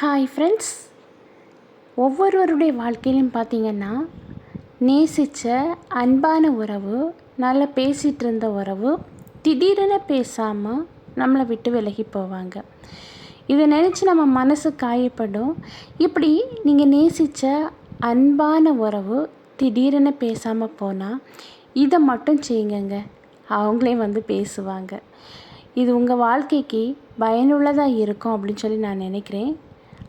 Hi friends ஒவ்வொருவருடைய வாழ்க்கையிலும் பார்த்தீங்கன்னா நேசித்த அன்பான உறவு நல்லா பேசிகிட்டு இருந்த உறவு திடீரென பேசாமல் நம்மளை விட்டு விலகி போவாங்க. இதை நினச்சி நம்ம மனசு காயப்படும். இப்படி நீங்கள் நேசித்த அன்பான உறவு திடீரென பேசாமல் போனால் இதை மட்டும் செய்யுங்கங்க. அவங்களே வந்து பேசுவாங்க. இது உங்கள் வாழ்க்கைக்கு பயனுள்ளதாக இருக்கும் அப்படின்னு சொல்லி நான் நினைக்கிறேன்.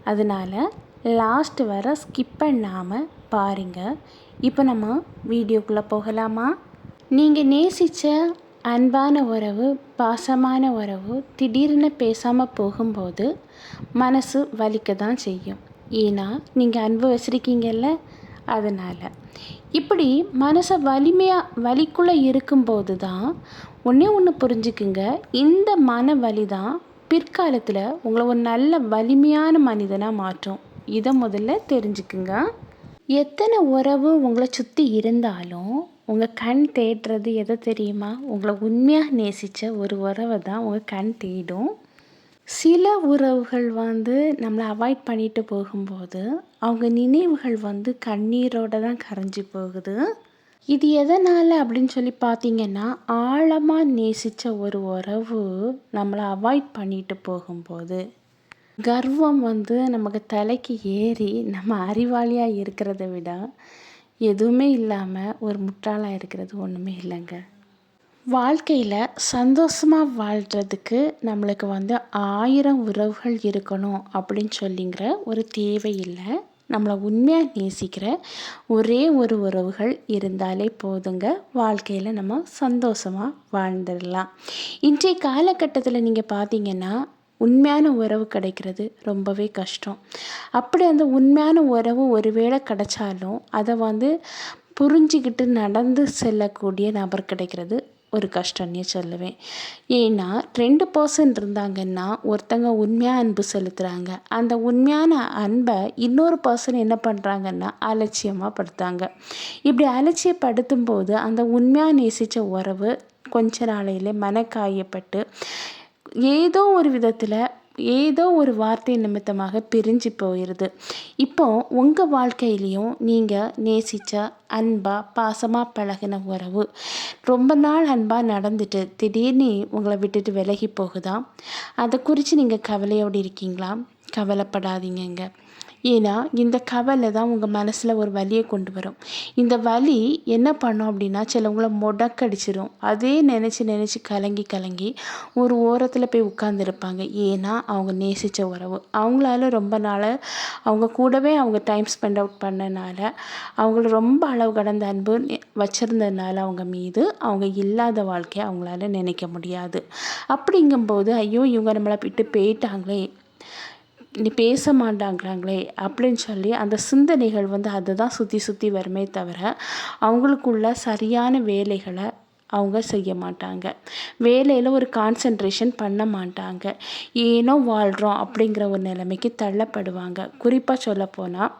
அதனால் லாஸ்ட் வர ஸ்கிப் பண்ணாமல் பாருங்கள் இப்போ நம்ம வீடியோக்குள்ளே போகலாமா? நீங்கள் நேசித்த அன்பான உறவு பாசமான உறவு திடீர்னு பேசாமல் போகும்போது மனசு வலிக்க தான் செய்யும். ஏன்னா நீங்கள் அன்பு வச்சுருக்கீங்கல்ல? அதனால். இப்படி மனசை வலிமையாக வலிக்குள்ளே இருக்கும்போது தான் ஒன்றே ஒன்று புரிஞ்சுக்குங்க. இந்த மன வலி தான் பிற்காலத்தில் உங்களை ஒரு நல்ல வலிமையான மனிதனாக மாற்றும். இதை முதல்ல தெரிஞ்சுக்குங்க. எத்தனை உறவு உங்களை சுற்றி இருந்தாலும் உங்கள் கண் தேடுறது எதை தெரியுமா? உங்களை உண்மையாக நேசித்த ஒரு உறவை தான் உங்கள் கண் தேடும். சில உறவுகள் வந்து நம்மளை அவாய்ட் பண்ணிட்டு போகும்போது அவங்க நினைவுகள் வந்து கண்ணீரோட தான் கரைஞ்சி போகுது. இது எதனால் அப்படின்னு சொல்லி பார்த்தீங்கன்னா ஆழமாக நேசித்த ஒரு உறவு நம்மளை அவாய்ட் பண்ணிட்டு போகும்போது. கர்வம் வந்து நமக்கு தலைக்கு ஏறி நம்ம அறிவாளியாக இருக்கிறத விட எதுவுமே இல்லாமல் ஒரு முட்டாளாக இருக்கிறது ஒன்றுமே இல்லைங்க. வாழ்க்கையில் சந்தோஷமாக வாழ்கிறதுக்கு நம்மளுக்கு வந்து ஆயிரம் உறவுகள் இருக்கணும் அப்படின்னு சொல்லிங்கிற ஒரு தேவை இல்லை. நம்மளை உண்மையாக நேசிக்கிற ஒரே ஒரு உறவுகள் இருந்தாலே போதுங்க. வாழ்க்கையில் நம்ம சந்தோஷமாக வாழ்ந்துடலாம். இன்றைய காலகட்டத்தில் நீங்கள் பார்த்தீங்கன்னா உண்மையான உறவு கிடைக்கிறது ரொம்பவே கஷ்டம். அப்படி அந்த உண்மையான உறவு ஒருவேளை கிடைச்சாலும் அதை வந்து புரிஞ்சிக்கிட்டு நடந்து செல்லக்கூடிய நபர் கிடைக்கிறது ஒரு கஷ்டம்னே சொல்லுவேன். ஏன்னா ரெண்டு பர்சன் இருந்தாங்கன்னா ஒருத்தங்க உண்மையாக அன்பு செலுத்துகிறாங்க அந்த உண்மையான அன்பை இன்னொரு பர்சன் என்ன பண்ணுறாங்கன்னா அலட்சியமாக படுத்தாங்க. இப்படி அலட்சியப்படுத்தும் போது அந்த உண்மையாக நேசித்த உறவு கொஞ்ச நாளையிலே மனக்காயப்பட்டு ஏதோ ஒரு விதத்தில் ஏதோ ஒரு வார்த்தை நிமித்தமாக பிரிஞ்சு போயிடுது இப்போ உங்கள் வாழ்க்கையிலையும் நீங்கள் நேசித்த அன்பாக பாசமாக பழகின உறவு ரொம்ப நாள் அன்பாக நடந்துட்டு திடீர்னு உங்களை விட்டுட்டு விலகி போகுதா? அதை குறித்து நீங்கள் கவலையோடு இருக்கீங்களா? கவலைப்படாதீங்கங்க. ஏன்னா இந்த கவலை தான் உங்கள் மனசில் ஒரு வலியை கொண்டு வரும். இந்த வலி என்ன பண்ணும் அப்படின்னா சிலவங்களை முடக்கடிச்சிடும் அதே நினச்சி நினச்சி கலங்கி கலங்கி ஒரு ஓரத்தில் போய் உட்காந்துருப்பாங்க ஏன்னா அவங்க நேசித்த உறவு. அவங்களால ரொம்ப நாள் அவங்க கூடவே அவங்க டைம் ஸ்பெண்ட் அவுட் பண்ணனால அவங்கள ரொம்ப அளவு கடந்த அன்பு வச்சுருந்ததுனால அவங்க மீது அவங்க இல்லாத வாழ்க்கையை அவங்களால நினைக்க முடியாது. அப்படிங்கும்போது ஐயோ இவங்க நம்மளை விட்டு போயிட்டாங்களே நீ பேச மாட்டாங்கிறாங்களே அப்படின்னு சொல்லி அந்த சிந்தனைகள் வந்து அதை தான் சுற்றி சுற்றி வருமே தவிர அவங்களுக்குள்ள சரியான வேலைகளை அவங்க செய்ய மாட்டாங்க. வேலையில் ஒரு கான்சன்ட்ரேஷன் பண்ண மாட்டாங்க. ஏனோ வாழ்கிறோம் அப்படிங்கிற ஒரு நிலைமைக்கு தள்ளப்படுவாங்க. குறிப்பாக சொல்லப்போனால்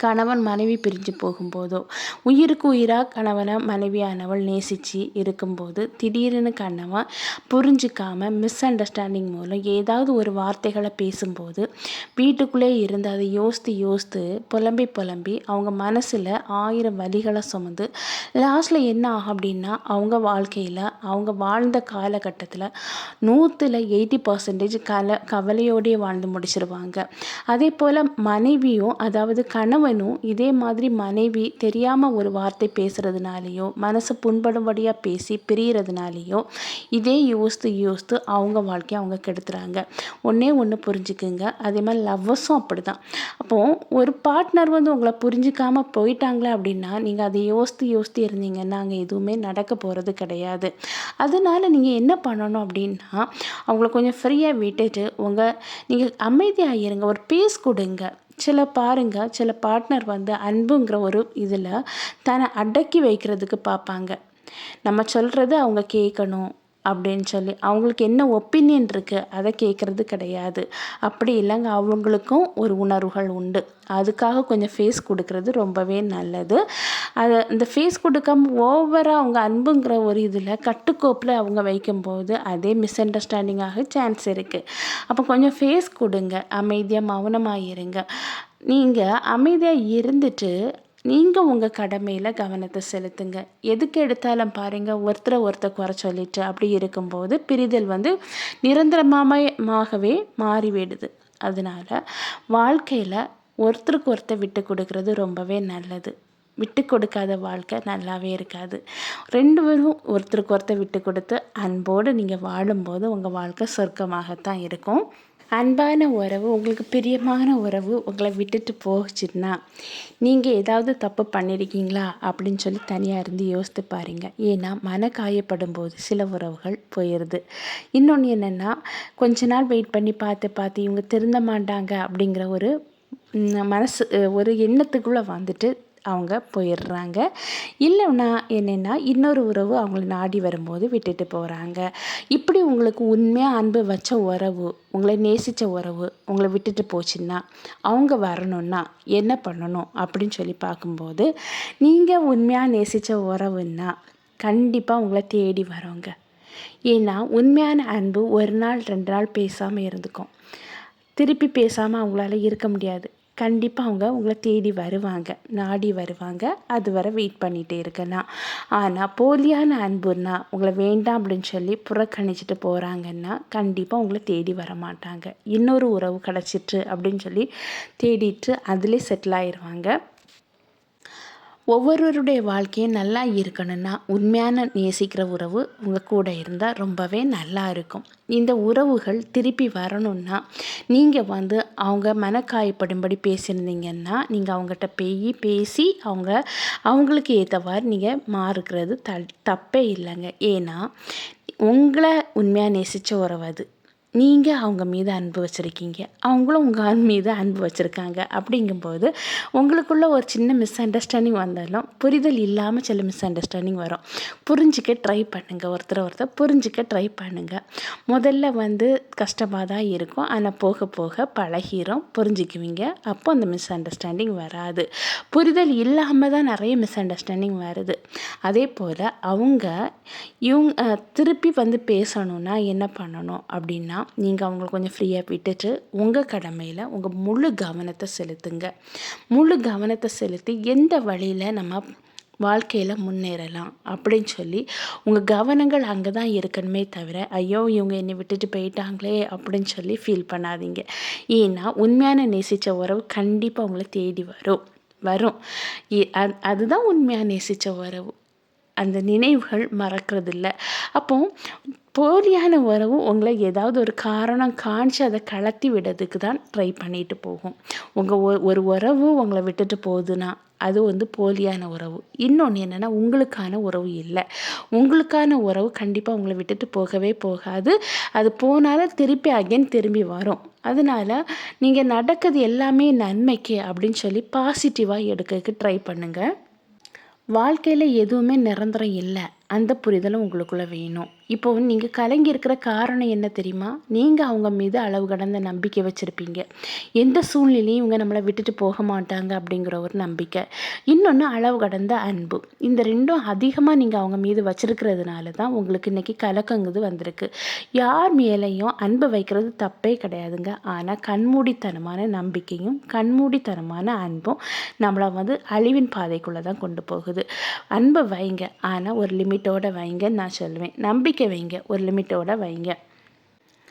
கணவன் மனைவி பிரிஞ்சு போகும்போதோ உயிருக்கு உயிராக கணவனை மனைவியானவள் நேசித்து இருக்கும்போது திடீர்னு கணவன் புரிஞ்சிக்காமல் மிஸ் அண்டர்ஸ்டாண்டிங் மூலம் ஏதாவது ஒரு வார்த்தைகளை பேசும்போது வீட்டுக்குள்ளே இருந்து அதை யோசித்து யோசித்து புலம்பி புலம்பி அவங்க மனசில் ஆயிரம் வழிகளை சுமந்து லாஸ்ட்டில் என்ன ஆகும் அப்படின்னா அவங்க வாழ்க்கையில் அவங்க வாழ்ந்த காலகட்டத்தில் நூற்றில் எயிட்டி பர்சன்டேஜ் கல கவலையோடையே வாழ்ந்து முடிச்சிருவாங்க. அதே போல் மனைவியும் அதாவது கணவன் கணவனும் இதே மாதிரி மனைவி தெரியாமல் ஒரு வார்த்தை பேசுகிறதுனாலையோ மனசு புண்படும்படியாக பேசி பிரியறதுனாலையோ இதே யோசித்து யோசித்து அவங்க வாழ்க்கையை அவங்க கெடுத்துறாங்க. ஒன்றே ஒன்று புரிஞ்சுக்குங்க. அதே மாதிரி லவ்வர்ஸும் அப்படி தான் அப்போது ஒரு பார்ட்னர் வந்து உங்களை புரிஞ்சிக்காமல் போயிட்டாங்களே அப்படின்னா நீங்கள் அதை யோசித்து யோசித்து இருந்தீங்கன்னா அங்கே எதுவுமே நடக்க போகிறது கிடையாது. அதனால் நீங்கள் என்ன பண்ணணும் அப்படின்னா அவங்கள கொஞ்சம் ஃப்ரீயாக விட்டுட்டு உங்கள் நீங்கள் அமைதியாக இருங்க. ஒரு பேஸ் கொடுங்க. சில பாருங்கள் சில பார்ட்னர் வந்து அன்புங்கிற ஒரு இதில் தன்னை அடக்கி வைக்கிறதுக்கு பார்ப்பாங்க. நம்ம சொல்கிறது அவங்க கேட்கணும். அப்படின்னு சொல்லி அவங்களுக்கு என்ன ஒப்பீனியன் இருக்குது அதை கேட்குறது கிடையாது. அப்படி இல்லைங்க அவங்களுக்கும் ஒரு உணர்வுகள் உண்டு. அதுக்காக கொஞ்சம் ஃபேஸ் கொடுக்கறது ரொம்பவே நல்லது. அதை இந்த ஃபேஸ் கொடுக்காம ஓவராக அவங்க அன்புங்கிற ஒரு இதில் கட்டுக்கோப்பில் அவங்க வைக்கும்போது அதே மிஸ் அண்டர்ஸ்டாண்டிங்காக சான்ஸ் இருக்குது அப்போ கொஞ்சம் ஃபேஸ் கொடுங்க அமைதியாக மௌனமாக இருங்க. நீங்கள் அமைதியாக இருந்துட்டு நீங்கள் உங்கள் கடமையில் கவனத்தை செலுத்துங்க. எதுக்கு எடுத்தாலும் பாருங்கள் ஒருத்தரை ஒருத்தர் குறை சொல்லிட்டு அப்படி இருக்கும்போது பிரிதல் வந்து நிரந்தரமாகவே மாறிவிடுது. அதனால் வாழ்க்கையில் ஒருத்தருக்கு ஒருத்தர் விட்டு கொடுக்கறது ரொம்பவே நல்லது. விட்டு கொடுக்காத வாழ்க்கை நல்லாவே இருக்காது. ரெண்டு பேரும் ஒருத்தருக்கு ஒருத்தர் விட்டு கொடுத்து அன்போடு நீங்கள் வாழும்போது உங்கள் வாழ்க்கை சொர்க்கமாகத்தான் இருக்கும். அன்பான உறவு உங்களுக்கு பிரியமான உறவு உங்களை விட்டுட்டு போச்சுன்னா நீங்கள் ஏதாவது தப்பு பண்ணியிருக்கீங்களா அப்படின்னு சொல்லி தனியாக இருந்து யோசித்து பாருங்கள் ஏன்னா மன காயப்படும் போது சில உறவுகள் போயிடுது இன்னொன்று என்னென்னா கொஞ்ச நாள் வெயிட் பண்ணி பார்த்து பார்த்து இவங்க திருந்த மாட்டாங்க அப்படிங்கிற ஒரு மனசு ஒரு எண்ணத்துக்குள்ளே வந்துட்டு அவங்க போயிடுறாங்க. இல்லைன்னா என்னென்னா இன்னொரு உறவு அவங்கள நாடி வரும்போது விட்டுட்டு போகிறாங்க இப்படி உங்களுக்கு உண்மையாக அன்பு வச்ச உறவு உங்களை நேசித்த உறவு உங்களை விட்டுட்டு போச்சுன்னா அவங்க வரணும்னா என்ன பண்ணணும் அப்படின்னு சொல்லி பார்க்கும்போது நீங்கள் உண்மையாக நேசித்த உறவுன்னா கண்டிப்பாக உங்களை தேடி வரோங்க ஏன்னா உண்மையான அன்பு ஒரு நாள் ரெண்டு நாள் பேசாமல் இருந்துக்கும். திருப்பி பேசாமல் அவங்களால இருக்க முடியாது. கண்டிப்பாக அவங்க உங்களை தேடி வருவாங்க நாடி வருவாங்க. அது வரை வெயிட் பண்ணிகிட்டே இருக்கலாம் ஆனால் போலியான அன்புன்னா உங்களை வேண்டாம் அப்படின்னு சொல்லி புறக்கணிச்சிட்டு போகிறாங்கன்னா கண்டிப்பாக உங்களை தேடி வர மாட்டாங்க. இன்னொரு உறவு கிடச்சிட்டு அப்படின்னு சொல்லி தேடிட்டு அதிலே செட்டில் ஆயிடுவாங்க ஒவ்வொருவருடைய வாழ்க்கையும் நல்லா இருக்கணும்னா உண்மையான நேசிக்கிற உறவு உங்கள் கூட இருந்தால் ரொம்பவே நல்லா இருக்கும். இந்த உறவுகள் திருப்பி வரணும்னா நீங்கள் வந்து அவங்க மனக்காயப்படும்படி பேசியிருந்தீங்கன்னா நீங்கள் அவங்ககிட்ட பேய் பேசி அவங்க அவங்களுக்கு ஏற்றவாறு நீங்கள் மாறுக்கிறது த தப்பே இல்லைங்க. ஏன்னா உங்களை உண்மையாக நேசித்த உறவு அது. நீங்கள் அவங்க மீது அன்பு வச்சுருக்கீங்க. அவங்களும் உங்கள் மீது அன்பு வச்சுருக்காங்க. அப்படிங்கும்போது உங்களுக்குள்ளே ஒரு சின்ன மிஸ் அண்டர்ஸ்டாண்டிங் வந்தாலும் புரிதல் இல்லாமல் சில மிஸ் அண்டர்ஸ்டாண்டிங் வரும். புரிஞ்சிக்க ட்ரை பண்ணுங்கள் ஒருத்தர் ஒருத்தர் புரிஞ்சிக்க ட்ரை பண்ணுங்கள் முதல்ல வந்து கஷ்டமாக தான் இருக்கும். ஆனால் போக போக பழகிறோம் புரிஞ்சிக்குவீங்க. அப்போ அந்த மிஸ் அண்டர்ஸ்டாண்டிங் வராது. புரிதல் இல்லாமல் தான் நிறைய மிஸ் அண்டர்ஸ்டாண்டிங் வருது. அதே போல் அவங்க இவங்க திருப்பி வந்து பேசணுன்னா என்ன பண்ணணும் அப்படின்னா நீங்கள் அவங்கள கொஞ்சம் ஃப்ரீயாக விட்டுட்டு உங்கள் கடமையில் உங்கள் முழு கவனத்தை செலுத்துங்க. முழு கவனத்தை செலுத்தி எந்த வழியில் நம்ம வாழ்க்கையில் முன்னேறலாம் அப்படின்னு சொல்லி உங்கள் கவனங்கள் அங்கே தான் இருக்கணுமே தவிர ஐயோ இவங்க என்னை விட்டுட்டு போயிட்டாங்களே அப்படின்னு சொல்லி ஃபீல் பண்ணாதீங்க. ஏன்னா உண்மையான நேசித்த உறவு கண்டிப்பாக உங்களை தேடி வரும். வரும். அதுதான் உண்மையாக நேசித்த உறவு. அந்த நினைவுகள் மறக்கிறதில்ல. அப்போ போலியான உறவும் உங்களை ஏதாவது ஒரு காரணம் காணிச்சு அதை கலத்தி விடுறதுக்கு தான் ட்ரை பண்ணிட்டு போகும். உங்கள் ஒரு உறவு உங்களை விட்டுட்டு போகுதுன்னா அது வந்து போலியான உறவு. இன்னொன்று என்னென்னா உங்களுக்கான உறவு இல்லை. உங்களுக்கான உறவு கண்டிப்பாக உங்களை விட்டுட்டு போகவே போகாது. அது போனாலும் திருப்பி அகைன் திரும்பி வரும். அதனால் நீங்கள் நடக்கிறது எல்லாமே நன்மைக்கு அப்படின்னு சொல்லி பாசிட்டிவாக எடுக்கிறதுக்கு ட்ரை பண்ணுங்கள் வாழ்க்கையில் எதுவுமே நிரந்தரம் இல்லை. அந்த புரிதலும் உங்களுக்குள்ளே வேணும். இப்போ நீங்கள் கலங்கி இருக்கிற காரணம் என்ன தெரியுமா? நீங்கள் அவங்க மீது அளவு கடந்த நம்பிக்கை வச்சுருப்பீங்க. எந்த சூழ்நிலையும் இவங்க நம்மளை விட்டுட்டு போக மாட்டாங்க அப்படிங்கிற ஒரு நம்பிக்கை. இன்னொன்று அளவு கடந்த அன்பு. இந்த ரெண்டும் அதிகமாக நீங்கள் அவங்க மீது வச்சுருக்கிறதுனால தான் உங்களுக்கு இன்றைக்கி கலக்கங்குது வந்திருக்கு. யார் மேலேயும் அன்பு வைக்கிறது தப்பே கிடையாதுங்க. ஆனால் கண்மூடித்தனமான நம்பிக்கையும் கண்மூடித்தனமான அன்பும் நம்மளை வந்து அழிவின் பாதைக்குள்ளே தான் கொண்டு போகுது. அன்பை வைங்க. ஆனால் ஒரு லிமிட் லிமிட்டோடு வைங்கன்னு நான் சொல்லுவேன் நம்பிக்கை வைங்க ஒரு லிமிட்டோடு வைங்க.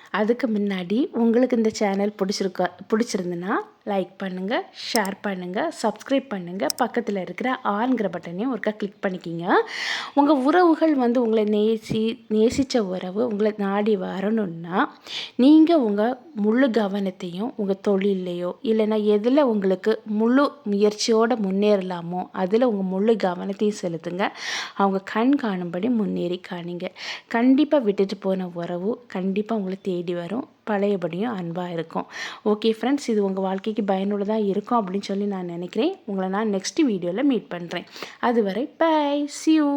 அதுக்கு முன்னாடி உங்களுக்கு இந்த சேனல் பிடிச்சிருக்க பிடிச்சிருந்துன்னா லைக் பண்ணுங்கள் ஷேர் பண்ணுங்கள் சப்ஸ்கிரைப் பண்ணுங்கள் பக்கத்தில் இருக்கிற ஆன்கிற பட்டனையும் ஒருக்கா கிளிக் பண்ணிக்கிங்க. உங்கள் உறவுகள் வந்து உங்களை நேசி நேசித்த உறவு உங்களை நாடி வரணுன்னா நீங்கள் உங்கள் முழு கவனத்தையும் உங்கள் தொழிலையோ இல்லைன்னா எதில் உங்களுக்கு முழு முயற்சியோடு முன்னேறலாமோ அதில் உங்கள் முழு கவனத்தையும் செலுத்துங்க. அவங்க கண் காணும்படி முன்னேறி காணிங்க. கண்டிப்பாக விட்டுட்டு போன உறவு கண்டிப்பாக உங்களை தேடி வரும். பழையபடியும் அன்பாக இருக்கும். ஓகே ஃப்ரெண்ட்ஸ் இது உங்கள் வாழ்க்கைக்கு பயனுள்ளதாக இருக்கும் அப்படின்னு சொல்லி நான் நினைக்கிறேன். உங்களை நான் நெக்ஸ்ட் வீடியோவில் மீட் பண்ணுறேன் அதுவரை பை சியூ